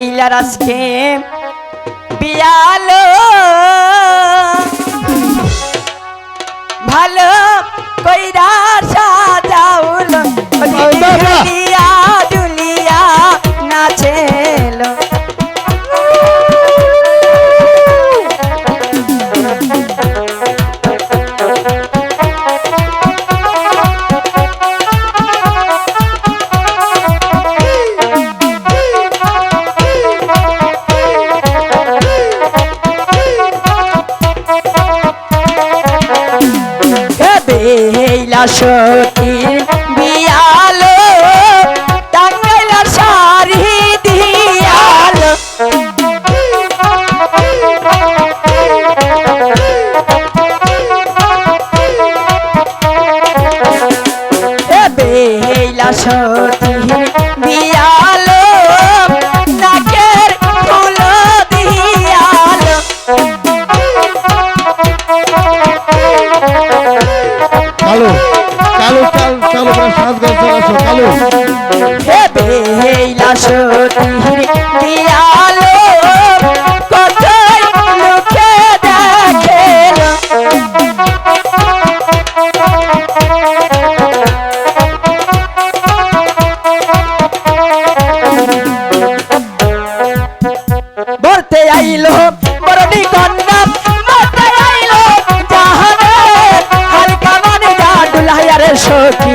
ইলার আজকে বিয়ালো ভালো কইরা বেলা সতী বিয়ালো টাঙ্গাইলার শাড়ি দিয়ালো। সতী দিয়ালো, কতই লোকে দেখেলো। বলতে আইলো বরণী কন্যা বলতে আইলো জাহানে হালকা মানে যা দুলাইয়ারে সখী।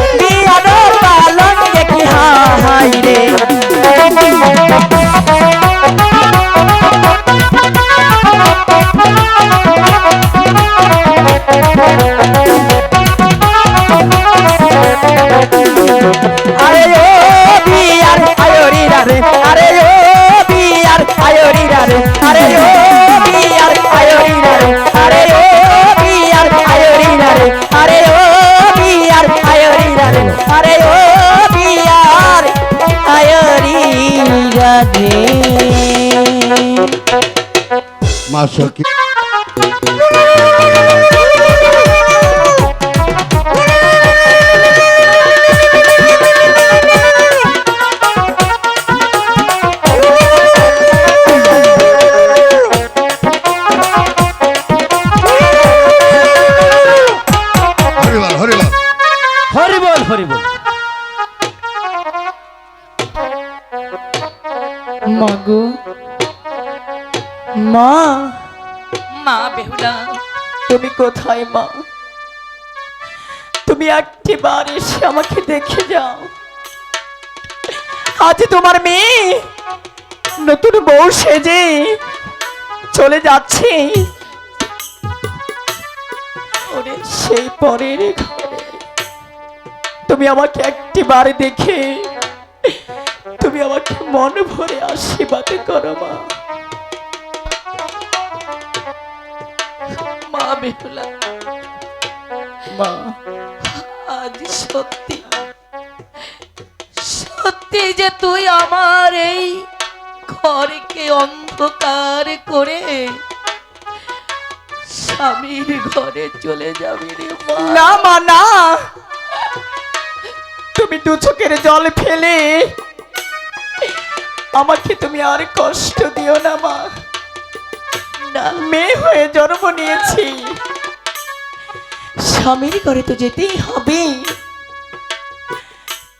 আয়োরিরা রে মা সখী। হরিবল হরিবল মাগো। মা। মা বেহুলা। তুমি কোথায় মা? তুমি একটি বার এসে আমাকে দেখে যাও। আজ তোমার মেয়ে নতুন বউ সেজে চলে যাচ্ছে। ওরে সেই পরের ঘরে। তুমি আমাকে একটি বার দেখে মন ভরে আশীর্বাদ করো মা। মা বেহুলা মা। আজ সত্যি সত্যি যে তুই আমার এই ঘরকে অন্ধকার করে স্বামীর ঘরে চলে যাবি রে না মা না। তুমি দু চোখের জল ফেলে আমাকে তুমি আর কষ্ট দিও না, মা। না, মেয়ে হয়ে জন্ম নিয়েছি। স্বামীর করে তো যেতেই হবে।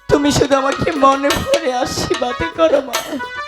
তুমি শুধু আমাকে মনে ভরে আশীর্বাদ করো, মা।